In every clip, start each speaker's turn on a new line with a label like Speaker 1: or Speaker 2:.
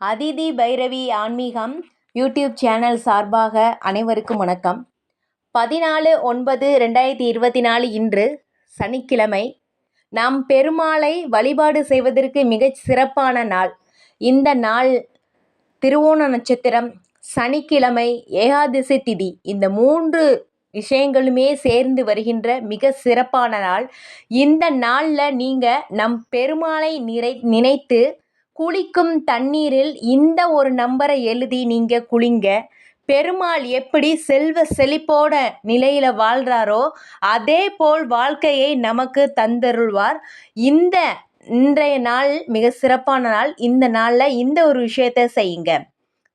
Speaker 1: அதிதி பைரவி ஆன்மீகம் YouTube channel சார்பாக அனைவருக்கும் வணக்கம். பதினாலு ஒன்பது ரெண்டாயிரத்தி இருபத்தி நாலு இன்று சனிக்கிழமை நாம் பெருமாளை வழிபாடு செய்வதற்கு மிகச் சிறப்பான நாள். இந்த நாள் திருவோண நட்சத்திரம் சனிக்கிழமை ஏகாதசி திதி இந்த மூன்று விஷயங்களுமே சேர்ந்து வருகின்ற மிக சிறப்பான நாள். இந்த நாளில் நீங்கள் நம் பெருமாளை நிறை நினைத்து குளிக்கும் தண்ணீரில் இந்த ஒரு நம்பரை எழுதி நீங்கள் குளிங்க. பெருமாள் எப்படி செல்வ செழிப்போட நிலையில் வாழ்கிறாரோ அதே போல் வாழ்க்கையை நமக்கு தந்தருள்வார். இந்த இன்றைய நாள் மிக சிறப்பான நாள். இந்த நாளில் இந்த ஒரு விஷயத்த செய்யுங்க.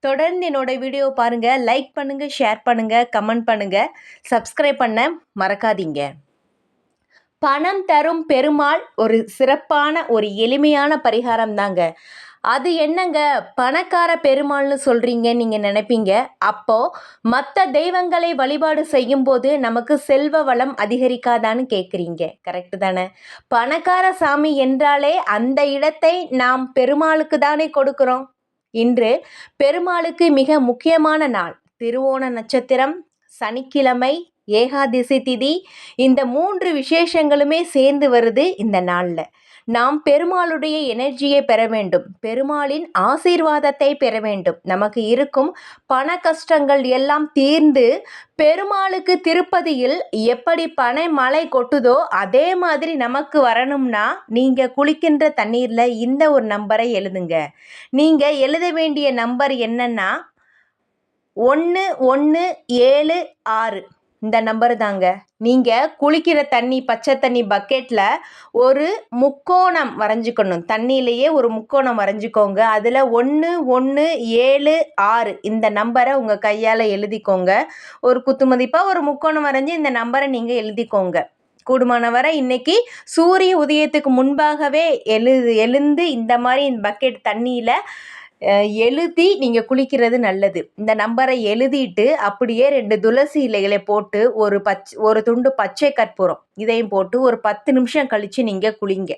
Speaker 1: தொடர்ந்து என்னோடய வீடியோ பாருங்கள் லைக் பண்ணுங்கள் ஷேர் பண்ணுங்கள் கமெண்ட் பண்ணுங்கள் சப்ஸ்கிரைப் பண்ண மறக்காதீங்க. பணம் தரும் பெருமாள் ஒரு சிறப்பான ஒரு எளிமையான பரிகாரம் தாங்க. அது என்னங்க? பணக்கார பெருமாள்னு சொல்கிறீங்க நீங்கள் நினைப்பீங்க. அப்போது மற்ற தெய்வங்களை வழிபாடு செய்யும்போது நமக்கு செல்வ வளம் அதிகரிக்காதான்னு கேட்குறீங்க கரெக்டு தானே? பணக்கார சாமி என்றாலே அந்த இடத்தை நாம் பெருமாளுக்கு தானே கொடுக்குறோம். இன்று பெருமாளுக்கு மிக முக்கியமான நாள். திருவோண நட்சத்திரம் சனிக்கிழமை ஏகாதசி திதி. இந்த மூன்று விசேஷங்களுமே சேர்ந்து வருது இந்த நாளில். நாம் பெருமாளுடைய எனர்ஜியை பெற வேண்டும். பெருமாளின் ஆசீர்வாதத்தை பெற வேண்டும். நமக்கு இருக்கும் பண கஷ்டங்கள் எல்லாம் தீர்ந்து பெருமாளுக்கு திருப்பதியில் எப்படி பனை மழை கொட்டுதோ அதே மாதிரி நமக்கு வரணும்னா நீங்கள் குளிக்கின்ற தண்ணீரில் இந்த ஒரு நம்பரை எழுதுங்க. நீங்கள் எழுத வேண்டிய நம்பர் என்னன்னா ஒன்று ஒன்று ஏழு ஆறு. இந்த நம்பர் தாங்க. நீங்கள் குளிக்கிற தண்ணி பச்சை தண்ணி பக்கெட்டில் ஒரு முக்கோணம் வரைஞ்சிக்கணும். தண்ணியிலையே ஒரு முக்கோணம் வரைஞ்சிக்கோங்க. அதில் ஒன்று ஒன்று ஏழு ஆறு இந்த நம்பரை உங்கள் கையால் எழுதிக்கோங்க. ஒரு குத்து மதிப்பாக ஒரு முக்கோணம் வரைஞ்சி இந்த நம்பரை நீங்கள் எழுதிக்கோங்க. கூடுமான வரை இன்னைக்கு சூரிய உதயத்துக்கு முன்பாகவே எழு எழுந்து இந்த மாதிரி பக்கெட் தண்ணியில் எழுதி நீங்கள் குளிக்கிறது நல்லது. இந்த நம்பரை எழுதிட்டு அப்படியே ரெண்டு துளசி இலைகளை போட்டு ஒரு பச் ஒரு துண்டு பச்சை கற்பூரம் இதையும் போட்டு ஒரு பத்து நிமிஷம் கழித்து நீங்கள் குளிங்க.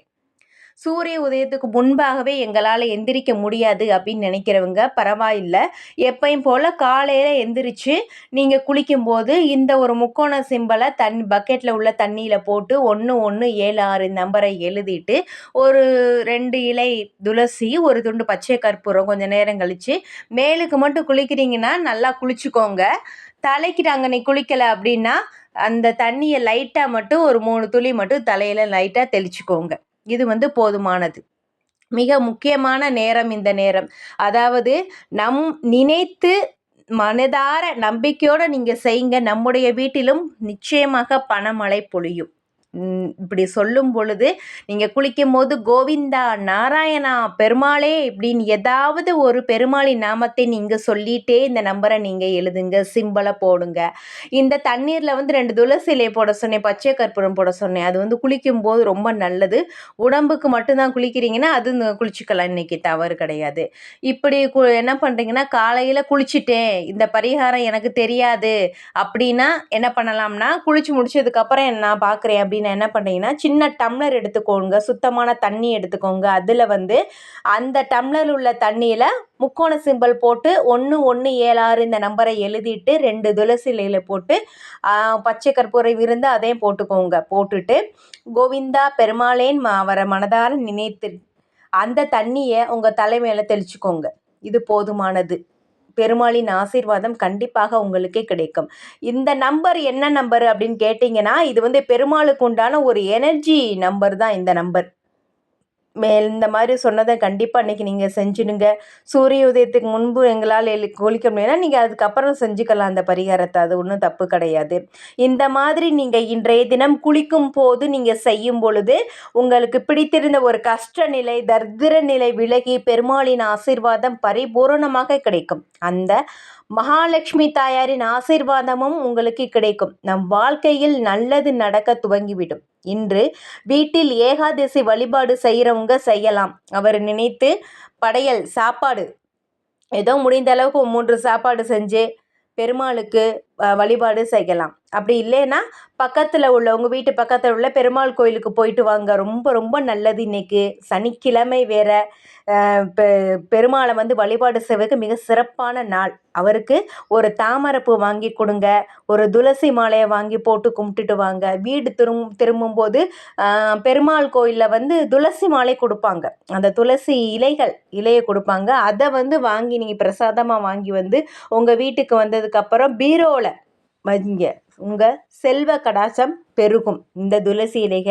Speaker 1: சூரிய உதயத்துக்கு முன்பாகவே எங்களால் எந்திரிக்க முடியாது அப்படின்னு நினைக்கிறவங்க பரவாயில்லை. எப்பையும் போல் காலையில் எந்திரிச்சு நீங்கள் குளிக்கும்போது இந்த ஒரு முக்கோண சிம்பலை தண்ணி பக்கெட்டில் உள்ள தண்ணியில் போட்டு ஒன்று ஒன்று ஏழு ஆறு நம்பரை எழுதிட்டு ஒரு ரெண்டு இலை துளசி ஒரு துண்டு பச்சை கற்பூரம் கொஞ்சம் நேரம் கழித்து மேலுக்கு மட்டும் குளிக்கிறீங்கன்னா நல்லா குளிச்சுக்கோங்க. தலைக்கு நாங்கள் நீ குளிக்கலை அப்படின்னா அந்த தண்ணியை லைட்டாக மட்டும் ஒரு மூணு துளி மட்டும் தலையில் லைட்டாக தெளிச்சுக்கோங்க. இது வந்து போதுமானது. மிக முக்கியமான நேரம் இந்த நேரம். அதாவது நம் நினைத்து மனதார நம்பிக்கையோடு நீங்கள் செய்யுங்க நம்முடைய வீட்டிலும் நிச்சயமாக பணமழை பொழியும். இப்படி சொல்லும் பொழுது நீங்கள் குளிக்கும் போது கோவிந்தா நாராயணா பெருமாளே இப்படின்னு ஏதாவது ஒரு பெருமாளின் நாமத்தை நீங்கள் சொல்லிட்டே இந்த நம்பரை நீங்கள் எழுதுங்க சிம்பிளை போடுங்க. இந்த தண்ணீரில் வந்து ரெண்டு துளசி இலையை போட சொன்னேன் பச்சை கற்பூரம் போட சொன்னேன். அது வந்து குளிக்கும் போது ரொம்ப நல்லது. உடம்புக்கு மட்டும்தான் குளிக்கிறீங்கன்னா அது குளிச்சுக்கலாம். இன்றைக்கி தவறு கிடையாது. இப்படி கு என்ன பண்ணுறீங்கன்னா காலையில் குளிச்சுட்டேன் இந்த பரிகாரம் எனக்கு தெரியாது அப்படின்னா என்ன பண்ணலாம்னா குளிச்சு முடிச்சதுக்கப்புறம் நான் பார்க்குறேன் அப்படின்னு என்ன பண்ணுறீங்கன்னா சின்ன டம்ளர் எடுத்துக்கோங்க. சுத்தமான தண்ணி எடுத்துக்கோங்க. அதில் வந்து அந்த டம்ளர் உள்ள தண்ணியில் முக்கோண சிம்பிள் போட்டு ஒன்று ஒன்று ஏழாறு இந்த நம்பரை எழுதிட்டு ரெண்டு துளசி இலையில் போட்டு பச்சை கற்பூரம் விருந்து அதையும் போட்டுக்கோங்க. போட்டுட்டு கோவிந்தா பெருமாளேன் அவரை மனதார நினைத்து அந்த தண்ணியை உங்கள் தலைமையில் தெளிச்சுக்கோங்க. இது போதுமானது. பெருமாளின் ஆசீர்வாதம் கண்டிப்பாக உங்களுக்கே கிடைக்கும். இந்த நம்பர் என்ன நம்பர் அப்படின்னு கேட்டிங்கன்னா இது வந்து பெருமாளுக்கு உண்டான ஒரு எனர்ஜி நம்பர் தான் இந்த நம்பர். மேல் இந்த மாதிரி சொன்னதை கண்டிப்பாக அன்றைக்கி நீங்கள் செஞ்சுடுங்க. சூரிய உதயத்துக்கு முன்பு எங்களால் எழு குளிக்க முடியும்னா நீங்கள் அதுக்கப்புறம் செஞ்சுக்கலாம் அந்த பரிகாரத்தை. அது ஒன்றும் தப்பு கிடையாது. இந்த மாதிரி நீங்கள் இன்றைய தினம் குளிக்கும் போது நீங்கள் செய்யும் பொழுது உங்களுக்கு பிடித்திருந்த ஒரு கஷ்ட நிலை தர்திர நிலை விலகி பெருமாளின் ஆசிர்வாதம் பரிபூரணமாக கிடைக்கும். அந்த மகாலட்சுமி தாயாரின் ஆசிர்வாதமும் உங்களுக்கு கிடைக்கும். நம் வாழ்க்கையில் நல்லது நடக்க துவங்கிவிடும். இன்று வீட்டில் ஏகாதசி வழிபாடு செய்கிறவங்க செய்யலாம். அவர் நினைத்து படையல் சாப்பாடு. ஏதோ முடிந்த அளவுக்கு மூன்று சாப்பாடு செஞ்சு பெருமாளுக்கு வழிபாடு செய்யலாம். அப்படி இல்லைன்னா பக்கத்தில் உள்ள உங்கள் வீட்டு பக்கத்தில் உள்ள பெருமாள் கோயிலுக்கு போயிட்டு வாங்க. ரொம்ப ரொம்ப நல்லது இன்றைக்கி சனிக்கிழமை வேறு பெ- பெருமாளை வந்து வழிபாடு செய்வதற்கு மிக சிறப்பான நாள். அவருக்கு ஒரு தாமரைப்பூ வாங்கி கொடுங்க. ஒரு துளசி மாலையை வாங்கி போட்டு கும்பிட்டுட்டு வாங்க. வீடு திரும் திரும்பும்போது பெருமாள் கோயிலில் வந்து துளசி மாலை கொடுப்பாங்க. அந்த துளசி இலைகள் இலையை கொடுப்பாங்க. அதை வந்து வாங்கி நீங்கள் பிரசாதமாக வாங்கி வந்து உங்கள் வீட்டுக்கு வந்ததுக்கப்புறம் பீரோவில் வைங்க உங்கள் செல்வ கடாசம் பெருகும். இந்த துளசி இலைக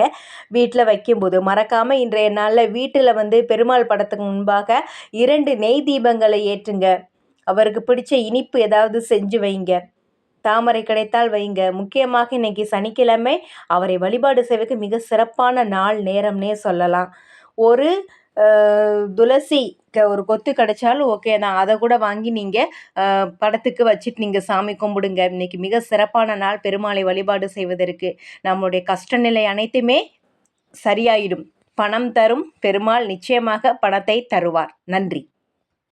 Speaker 1: வீட்டில் வைக்கும்போது மறக்காமல் இன்றைய நாளில் வீட்டில் வந்து பெருமாள் படத்துக்கு முன்பாக இரண்டு நெய் தீபங்களை ஏற்றுங்க. அவருக்கு பிடிச்ச இனிப்பு ஏதாவது செஞ்சு வைங்க. தாமரை கிடைத்தால் வைங்க. முக்கியமாக இன்னைக்கு சனிக்கிழமை அவரை வழிபாடு செய்வதற்கு மிக சிறப்பான நாள் நேரம்னே சொல்லலாம். ஒரு துளசி ஒரு கொத்து கிடைச்சாலும் ஓகே தான். அதை கூட வாங்கி நீங்கள் படத்துக்கு வச்சுட்டு நீங்கள் சாமி கும்பிடுங்க. இன்னைக்கு மிக சிறப்பான நாள். பெருமாளை வழிபாடு செய்வதற்கு நம்முடைய கஷ்ட நிலை அனைத்துமே சரியாயிடும். பணம் தரும். பெருமாள் நிச்சயமாக பணத்தை தருவார். நன்றி.